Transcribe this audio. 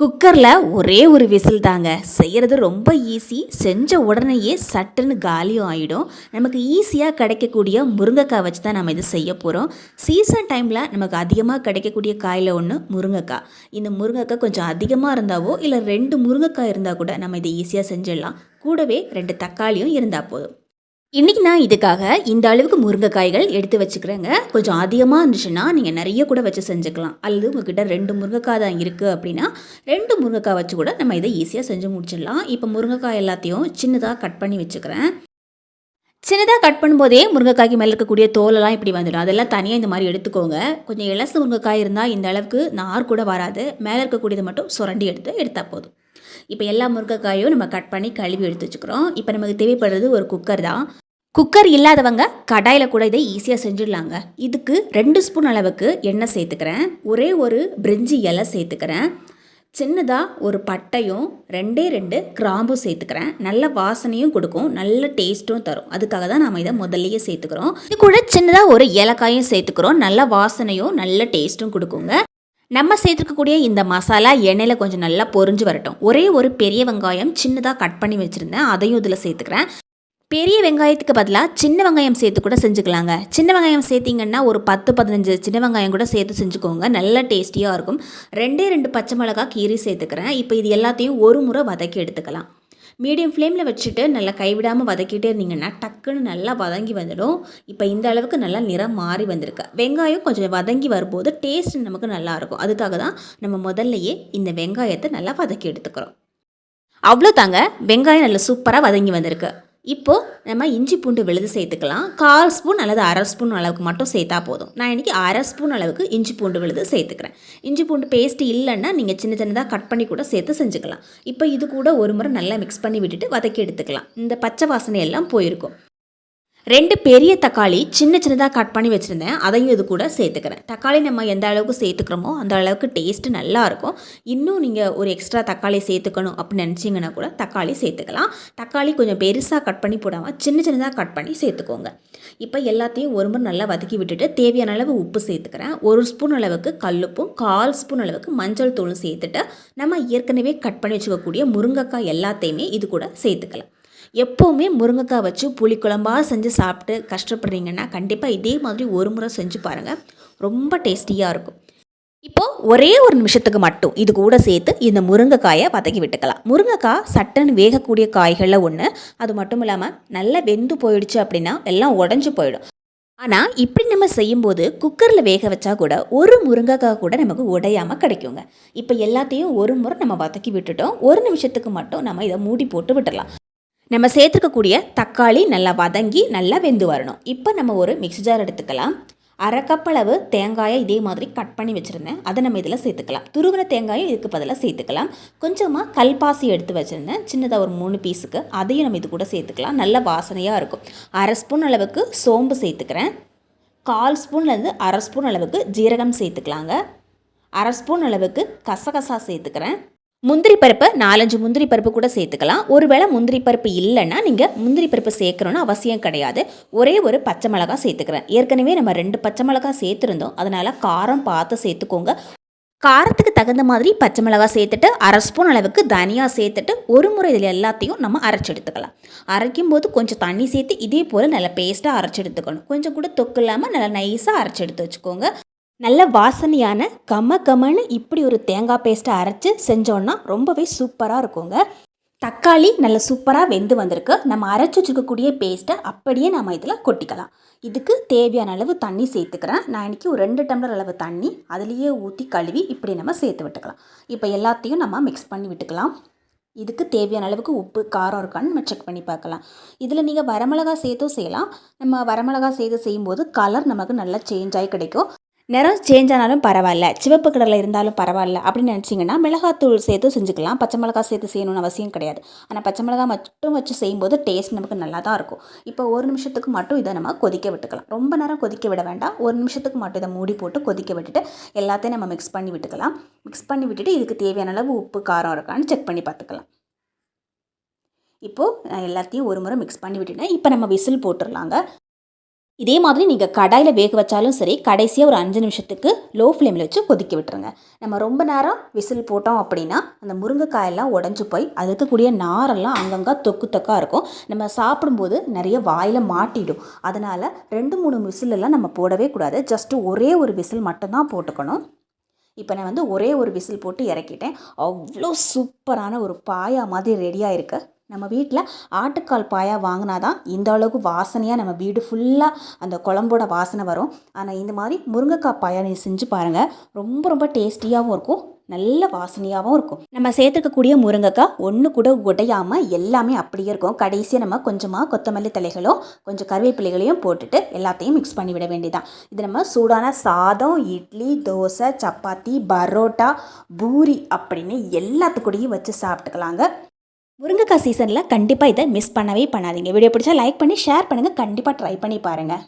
குக்கரில் ஒரே ஒரு விசில் தாங்க. செய்கிறது ரொம்ப ஈஸி. செஞ்ச உடனேயே சட்டுன்னு காலியும் ஆகிடும் நமக்கு ஈஸியாக கிடைக்கக்கூடிய முருங்கைக்காய் வச்சு தான் நம்ம இது செய்ய போகிறோம் சீசன் டைமில் நமக்கு அதிகமாக கிடைக்கக்கூடிய காயில் ஒன்று முருங்கைக்காய். இந்த முருங்கைக்காய் கொஞ்சம் அதிகமாக இருந்தாவோ இல்லை ரெண்டு முருங்கைக்காய் இருந்தால் கூட நம்ம இதை ஈஸியாக செஞ்சிடலாம். கூடவே ரெண்டு தக்காளியும் இருந்தால் போதும். இன்றைக்கி நான் இதுக்காக இந்த அளவுக்கு முருங்கைக்காய்கள் எடுத்து வச்சுக்கிறேங்க. கொஞ்சம் அதிகமாக இருந்துச்சுன்னா நீங்கள் நிறைய கூட வச்சு செஞ்சுக்கலாம். அல்லது உங்ககிட்ட ரெண்டு முருங்கைக்காய் தான் இருக்குது அப்படின்னா ரெண்டு முருங்கைக்காய் வச்சு கூட நம்ம இதை ஈஸியாக செஞ்சு முடிச்சிடலாம். இப்போ முருங்கைக்காய் எல்லாத்தையும் சின்னதாக கட் பண்ணி வச்சுக்கிறேன். சின்னதாக கட் பண்ணும்போதே முருங்கைக்காய்க்கு மேலே இருக்கக்கூடிய தோலெல்லாம் இப்படி வந்துடும். அதெல்லாம் தனியாக இந்த மாதிரி எடுத்துக்கோங்க. கொஞ்சம் இலசு முருங்கைக்காய் இருந்தால் இந்த அளவுக்கு நார் கூட வராது. மேலே இருக்கக்கூடியது மட்டும் சுரண்டி எடுத்து எடுத்தால் போதும். இப்போ எல்லா முருங்கைக்காயும் நம்ம கட் பண்ணி கழுவி எடுத்து வச்சுக்கிறோம். இப்போ நமக்கு தேவைப்படுறது ஒரு குக்கர் தான். குக்கர் இல்லாதவங்க கடாயில் கூட இதை ஈஸியாக செஞ்சிடலாங்க. இதுக்கு ரெண்டு ஸ்பூன் அளவுக்கு எண்ணெய் சேர்த்துக்கிறேன். ஒரே ஒரு பிரிஞ்சி இலை சேர்த்துக்கிறேன். சின்னதாக ஒரு பட்டையும் ரெண்டே ரெண்டு கிராம்பும் சேர்த்துக்கிறேன். நல்ல வாசனையும் கொடுக்கும் நல்ல டேஸ்ட்டும் தரும். அதுக்காக தான் நம்ம இதை முதல்லையே சேர்த்துக்கிறோம். இது கூட சின்னதாக ஒரு ஏலக்காயும் சேர்த்துக்கிறோம். நல்ல வாசனையும் நல்ல டேஸ்ட்டும் கொடுக்குங்க. நம்ம சேர்த்துருக்கக்கூடிய இந்த மசாலா எண்ணெயில் கொஞ்சம் நல்லா பொரிஞ்சு வரட்டும். ஒரே ஒரு பெரிய வெங்காயம் சின்னதாக கட் பண்ணி வச்சுருந்தேன். அதையும் இதில் சேர்த்துக்கிறேன். பெரிய வெங்காயத்துக்கு பதிலாக சின்ன வெங்காயம் சேர்த்து கூட செஞ்சுக்கலாங்க. சின்ன வெங்காயம் சேர்த்திங்கன்னா ஒரு பத்து பதினஞ்சு சின்ன வெங்காயம் கூட சேர்த்து செஞ்சுக்கோங்க. நல்ல டேஸ்டியாக இருக்கும். ரெண்டே ரெண்டு பச்சை மிளகா கீரி சேர்த்துக்கிறேன். இப்போ இது எல்லாத்தையும் ஒரு முறை வதக்கி எடுத்துக்கலாம். மீடியம் ஃப்ளேமில் வச்சுட்டு நல்லா கைவிடாமல் வதக்கிட்டே இருந்தீங்கன்னா டக்குன்னு நல்லா வதங்கி வந்துடும். இப்போ இந்த அளவுக்கு நல்லா நிறம் மாறி வந்திருக்கு. வெங்காயம் கொஞ்சம் வதங்கி வரும்போது டேஸ்ட் நமக்கு நல்லாயிருக்கும் அதுக்காக தான் நம்ம முதல்லையே இந்த வெங்காயத்தை நல்லா வதக்கி எடுத்துக்கிறோம். அவ்வளோ தாங்க வெங்காயம் நல்லா சூப்பராக வதங்கி வந்திருக்கு. இப்போது நம்ம இஞ்சி பூண்டு விழுது சேர்த்துக்கலாம். கால் ஸ்பூன் அல்லது அரை ஸ்பூன் அளவுக்கு மட்டும் சேர்த்தா போதும். நான் இன்றைக்கி அரை ஸ்பூன் அளவுக்கு இஞ்சி பூண்டு விழுது சேர்த்துக்கிறேன். இஞ்சி பூண்டு பேஸ்ட் இல்லைன்னா நீங்கள் சின்ன சின்னதாக கட் பண்ணி கூட சேர்த்து செஞ்சுக்கலாம். இப்போ இது கூட ஒரு முறை நல்லா மிக்ஸ் பண்ணி விட்டுட்டு வதக்கி எடுத்துக்கலாம். இந்த பச்சை வாசனை எல்லாம் போயிருக்கும். ரெண்டு பெரிய தக்காளி சின்ன சின்னதாக கட் பண்ணி வச்சுருந்தேன். அதையும் இது கூட சேர்த்துக்கிறேன். தக்காளி நம்ம எந்த அளவுக்கு சேர்த்துக்கிறோமோ அந்த அளவுக்கு டேஸ்ட்டு நல்லாயிருக்கும் இன்னும் நீங்கள் ஒரு எக்ஸ்ட்ரா தக்காளி சேர்த்துக்கணும் அப்படின்னு நினச்சிங்கன்னா கூட தக்காளி சேர்த்துக்கலாம். தக்காளி கொஞ்சம் பெருசாக கட் பண்ணி போடாமல் சின்ன சின்னதாக கட் பண்ணி சேர்த்துக்கோங்க. இப்போ எல்லாத்தையும் ஒரு முறை நல்லா வதக்கி விட்டுட்டு தேவையான அளவு உப்பு சேர்த்துக்கிறேன். ஒரு ஸ்பூன் அளவுக்கு கல்லுப்பும் கால் ஸ்பூன் அளவுக்கு மஞ்சள் தூளும் சேர்த்துட்டு நம்ம ஏற்கனவே கட் பண்ணி வச்சுக்கக்கூடிய முருங்கைக்காய் எல்லாத்தையுமே இது கூட சேர்த்துக்கலாம். எப்போவுமே முருங்கைக்காய் வச்சு புளிக்குழம்பாக செஞ்சு சாப்பிட்டு கஷ்டப்படுறீங்கன்னா கண்டிப்பாக இதே மாதிரி ஒரு முறை செஞ்சு பாருங்கள் ரொம்ப டேஸ்டியாக இருக்கும். இப்போது ஒரே ஒரு நிமிஷத்துக்கு மட்டும் இது கூட சேர்த்து இந்த முருங்கைக்காயை வதக்கி விட்டுக்கலாம். முருங்கைக்காய் சட்டுன்னு வேகக்கூடிய காய்களில் ஒன்று அது மட்டும் இல்லாமல் நல்லா வெந்து போயிடுச்சு அப்படின்னா எல்லாம் உடஞ்சி போயிடும். ஆனால் இப்படி நம்ம செய்யும்போது குக்கரில் வேக வச்சா கூட ஒரு முருங்கைக்காய் கூட நமக்கு உடையாமல் கிடைக்குங்க. இப்போ எல்லாத்தையும் ஒரு முறை நம்ம வதக்கி விட்டுட்டோம். ஒரு நிமிஷத்துக்கு மட்டும் நம்ம இதை மூடி போட்டு விட்டுடலாம் நம்ம சேர்த்துக்கக்கூடிய தக்காளி நல்லா வதங்கி நல்லா வெந்து வரணும். இப்போ நம்ம ஒரு மிக்ஸி ஜார் எடுத்துக்கலாம். அரை கப் அளவு தேங்காயை இதே மாதிரி கட் பண்ணி வச்சுருந்தேன். அதை நம்ம இதில் சேர்த்துக்கலாம். துருவின தேங்காயும் இதுக்கு பதிலாக சேர்த்துக்கலாம். கொஞ்சமாக கல்பாசி எடுத்து வச்சுருந்தேன். சின்னதாக ஒரு மூணு பீஸுக்கு அதையும் நம்ம இது கூட சேர்த்துக்கலாம். நல்ல வாசனையாக இருக்கும். அரை ஸ்பூன் அளவுக்கு சோம்பு சேர்த்துக்கிறேன். கால் ஸ்பூன்லேருந்து அரை ஸ்பூன் அளவுக்கு ஜீரகம் சேர்த்துக்கலாங்க. அரை ஸ்பூன் அளவுக்கு கசகசா சேர்த்துக்கிறேன். முந்திரி பருப்பு நாலஞ்சு முந்திரி பருப்பு கூட சேர்த்துக்கலாம். ஒருவேளை முந்திரி பருப்பு இல்லைன்னா நீங்கள் முந்திரி பருப்பு சேர்க்கணும்னு அவசியம் கிடையாது. ஒரே ஒரு பச்சை மிளகாய் சேர்த்துக்கிறேன். ஏற்கனவே நம்ம ரெண்டு பச்சை மிளகாய் சேர்த்துருந்தோம். அதனால் காரம் பார்த்து சேர்த்துக்கோங்க. காரத்துக்கு தகுந்த மாதிரி பச்சை மிளகாய் சேர்த்துட்டு அரை ஸ்பூன் அளவுக்கு தனியாக சேர்த்துட்டு ஒரு முறை இதில் எல்லாத்தையும் நம்ம அரைச்சி எடுத்துக்கலாம். அரைக்கும் போது கொஞ்சம் தண்ணி சேர்த்து இதே போல் நல்லா பேஸ்ட்டாக அரைச்சி எடுத்துக்கணும். கொஞ்சம் கூட தொக்கு இல்லாமல் நல்லா நைஸாக அரைச்சி எடுத்து வச்சுக்கோங்க. நல்ல வாசனையான கம கமன்னு இப்படி ஒரு தேங்காய் பேஸ்ட்டை அரைச்சி செஞ்சோன்னா ரொம்பவே சூப்பராக இருக்குங்க. தக்காளி நல்ல சூப்பராக வெந்து வந்திருக்கு. நம்ம அரைச்சி வச்சுக்கக்கூடிய பேஸ்ட்டை அப்படியே நம்ம இதில் கொட்டிக்கலாம். இதுக்கு தேவையான அளவு தண்ணி சேர்த்துக்கிறேன். நான் இன்றைக்கி ஒரு ரெண்டு டம்ளர் அளவு தண்ணி அதுலேயே ஊற்றி கழுவி இப்படி நம்ம சேர்த்து விட்டுக்கலாம். இப்போ எல்லாத்தையும் நம்ம மிக்ஸ் பண்ணி விட்டுக்கலாம். இதுக்கு தேவையான அளவுக்கு உப்பு காரம் இருக்கான்னு நம்ம செக் பண்ணி பார்க்கலாம். இதில் நீங்கள் வரமிளகா சேர்த்தும் செய்யலாம். நம்ம வரமிளகா சேர்த்து செய்யும்போது கலர் நமக்கு நல்லா சேஞ்ச் ஆகி கிடைக்கும். நிறம் சேஞ்ச் ஆனாலும் பரவாயில்ல. சிவப்பு கடலில் இருந்தாலும் பரவாயில்ல. அப்படின்னு நினச்சிங்கன்னா மிளகாத்தூள் சேர்த்து செஞ்சுக்கலாம். பச்சை மிளகா சேர்த்து செய்யணும்னு அவசியம் கிடையாது. ஆனால் பச்சை மிளகா மட்டும் வச்சு செய்யும்போது டேஸ்ட் நமக்கு நல்லா தான் இருக்கும். இப்போ ஒரு நிமிஷத்துக்கு மட்டும் இதை நம்ம கொதிக்க விட்டுக்கலாம். ரொம்ப நேரம் கொதிக்க விட வேண்டாம். ஒரு நிமிஷத்துக்கு மட்டும் இதை மூடி போட்டு கொதிக்க விட்டுட்டு எல்லாத்தையும் நம்ம மிக்ஸ் பண்ணி விட்டுக்கலாம். மிக்ஸ் பண்ணி விட்டுட்டு இதுக்கு தேவையான அளவு உப்பு காரம் இருக்கான்னு செக் பண்ணி பார்த்துக்கலாம். இப்போது எல்லாத்தையும் ஒரு முறை மிக்ஸ் பண்ணி விட்டுட்டேன். இப்போ நம்ம விசில் போட்டுடலாங்க. இதே மாதிரி நீங்கள் கடாயில் வேக வச்சாலும் சரி கடைசியாக ஒரு அஞ்சு நிமிஷத்துக்கு லோ ஃப்ளேமில் வச்சு கொதிக்க விட்டுருங்க. நம்ம ரொம்ப நேரம் விசில் போட்டோம் அப்படின்னா அந்த முருங்கைக்காயெல்லாம் உடஞ்சி போய் அது இருக்கக்கூடிய நாரெல்லாம் அங்கங்கே தொக்கு தொக்காக இருக்கும். நம்ம சாப்பிடும்போது நிறைய வாயில் மாட்டிடும். அதனால் ரெண்டு மூணு விசிலெல்லாம் நம்ம போடவே கூடாது. ஜஸ்ட்டு ஒரே ஒரு விசில் மட்டும்தான் போட்டுக்கணும். இப்போ நான் வந்து ஒரே ஒரு விசில் போட்டு இறக்கிட்டேன். அவ்வளோ சூப்பரான ஒரு பாயா மாதிரி ரெடியாக இருக்குது நம்ம வீட்டில் ஆட்டுக்கால் பாயா வாங்கினா தான் இந்த அளவுக்கு வாசனையாக நம்ம வீடு ஃபுல்லாக அந்த குழம்போட வாசனை வரும். ஆனால் இந்த மாதிரி முருங்கைக்காய் பாயா நீ செஞ்சு பாருங்கள் ரொம்ப ரொம்ப டேஸ்டியாகவும் இருக்கும். நல்ல வாசனையாகவும் இருக்கும். நம்ம சேர்த்துக்கக்கூடிய முருங்கைக்காய் ஒன்று கூட உடையாமல் எல்லாமே அப்படியே இருக்கும். கடைசியாக நம்ம கொஞ்சமாக கொத்தமல்லி தலைகளும் கொஞ்சம் கருவேப்பிலைகளையும் போட்டுட்டு எல்லாத்தையும் மிக்ஸ் பண்ணி விட வேண்டியதான் இது நம்ம சூடான சாதம் இட்லி தோசை சப்பாத்தி பரோட்டா பூரி அப்படின்னு எல்லாத்துக்கூடையும் வச்சு சாப்பிட்டுக்கலாங்க. முருங்கைக்காய் சீசனில் கண்டிப்பாக இதை மிஸ் பண்ணவே பண்ணாதீங்க. வீடியோ பிடிச்சா லைக் பண்ணி ஷேர் பண்ணுங்கள் கண்டிப்பாக ட்ரை பண்ணி பாருங்கள்